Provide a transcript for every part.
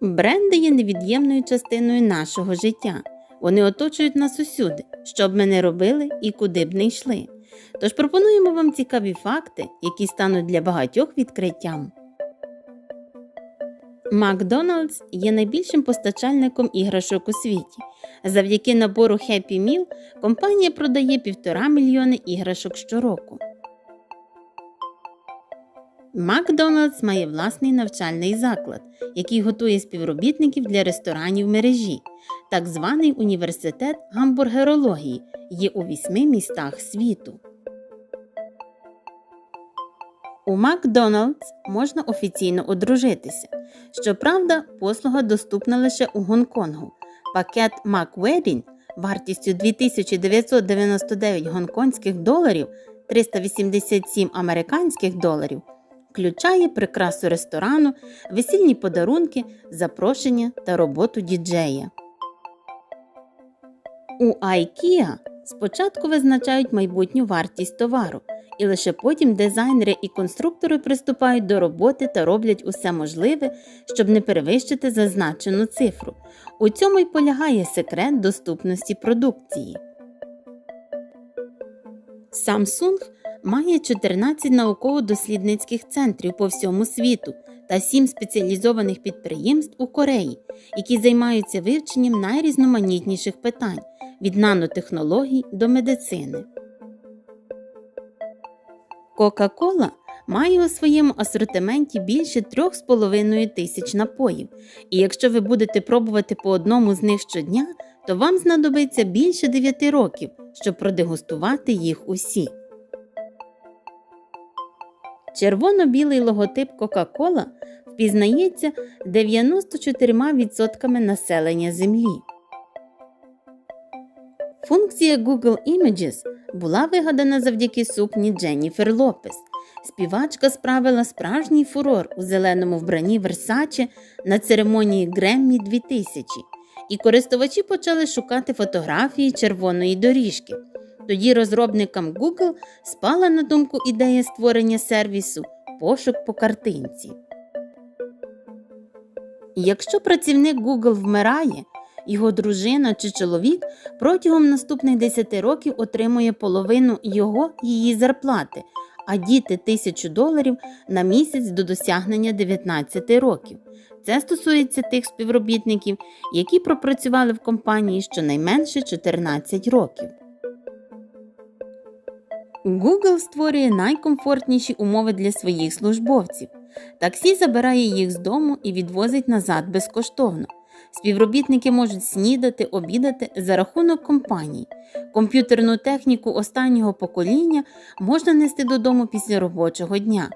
Бренди є невід'ємною частиною нашого життя. Вони оточують нас усюди, що б ми не робили і куди б не йшли. Тож пропонуємо вам цікаві факти, які стануть для багатьох відкриттям. Макдоналдс є найбільшим постачальником іграшок у світі. Завдяки набору Happy Meal компанія продає півтора мільйони іграшок щороку. Макдоналдс має власний навчальний заклад, який готує співробітників для ресторанів мережі. Так званий університет гамбургерології є у вісьми містах світу. У Макдоналдс можна офіційно одружитися. Щоправда, послуга доступна лише у Гонконгу. Пакет McWedding вартістю 2999 гонконгських доларів 387 американських доларів включає прикрасу ресторану, весільні подарунки, запрошення та роботу діджея. У IKEA спочатку визначають майбутню вартість товару, і лише потім дизайнери і конструктори приступають до роботи та роблять усе можливе, щоб не перевищити зазначену цифру. У цьому й полягає секрет доступності продукції. Samsung має 14 науково-дослідницьких центрів по всьому світу та 7 спеціалізованих підприємств у Кореї, які займаються вивченням найрізноманітніших питань від нанотехнологій до медицини. Кока-Кола має у своєму асортименті більше 3,5 тисяч напоїв, і якщо ви будете пробувати по одному з них щодня, то вам знадобиться більше 9 років, щоб продегустувати їх усі. Червоно-білий логотип Coca-Cola впізнається 94% населення Землі. Функція Google Images була вигадана завдяки сукні Дженніфер Лопес. Співачка справила справжній фурор у зеленому вбранні Versace на церемонії Греммі 2000, і користувачі почали шукати фотографії червоної доріжки. Тоді розробникам Google спала на думку ідея створення сервісу пошук по картинці. Якщо працівник Google вмирає, його дружина чи чоловік протягом наступних 10 років отримує половину його її зарплати, а діти тисячу доларів на місяць до досягнення 19 років. Це стосується тих співробітників, які пропрацювали в компанії щонайменше 14 років. Google створює найкомфортніші умови для своїх службовців. Таксі забирає їх з дому і відвозить назад безкоштовно. Співробітники можуть снідати, обідати за рахунок компаній. Комп'ютерну техніку останнього покоління можна нести додому після робочого дня.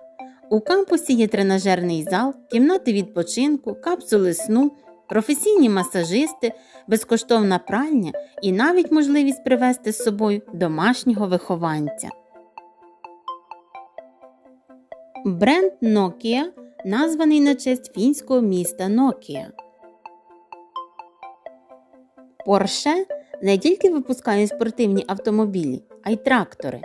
У кампусі є тренажерний зал, кімнати відпочинку, капсули сну, професійні масажисти, безкоштовна пральня і навіть можливість привезти з собою домашнього вихованця. Бренд Nokia названий на честь фінського міста Nokia. Porsche не тільки випускає спортивні автомобілі, а й трактори.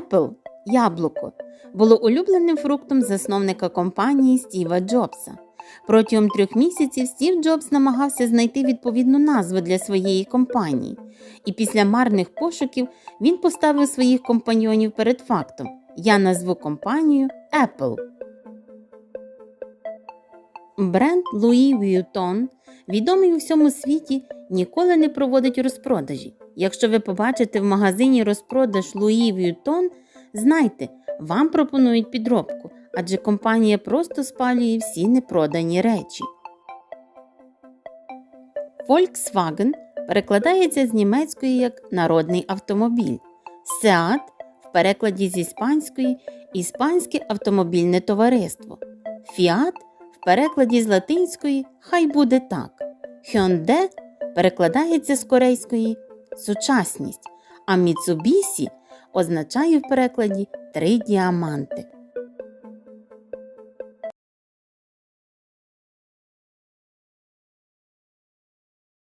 Apple яблуко було улюбленим фруктом засновника компанії Стіва Джобса. Протягом трьох місяців Стів Джобс намагався знайти відповідну назву для своєї компанії, і після марних пошуків він поставив своїх компаньйонів перед фактом: я назву компанію Apple. Бренд Louis Vuitton, відомий у всьому світі, ніколи не проводить розпродажі. Якщо ви побачите в магазині розпродаж Louis Vuitton, знайте, вам пропонують підробку, адже компанія просто спалює всі непродані речі. Volkswagen перекладається з німецької як народний автомобіль. Seat в перекладі з іспанської іспанське автомобільне товариство. Fiat в перекладі з латинської Хай буде так. Hyundai перекладається з корейської сучасність, а Mitsubishi означає в перекладі три діаманти.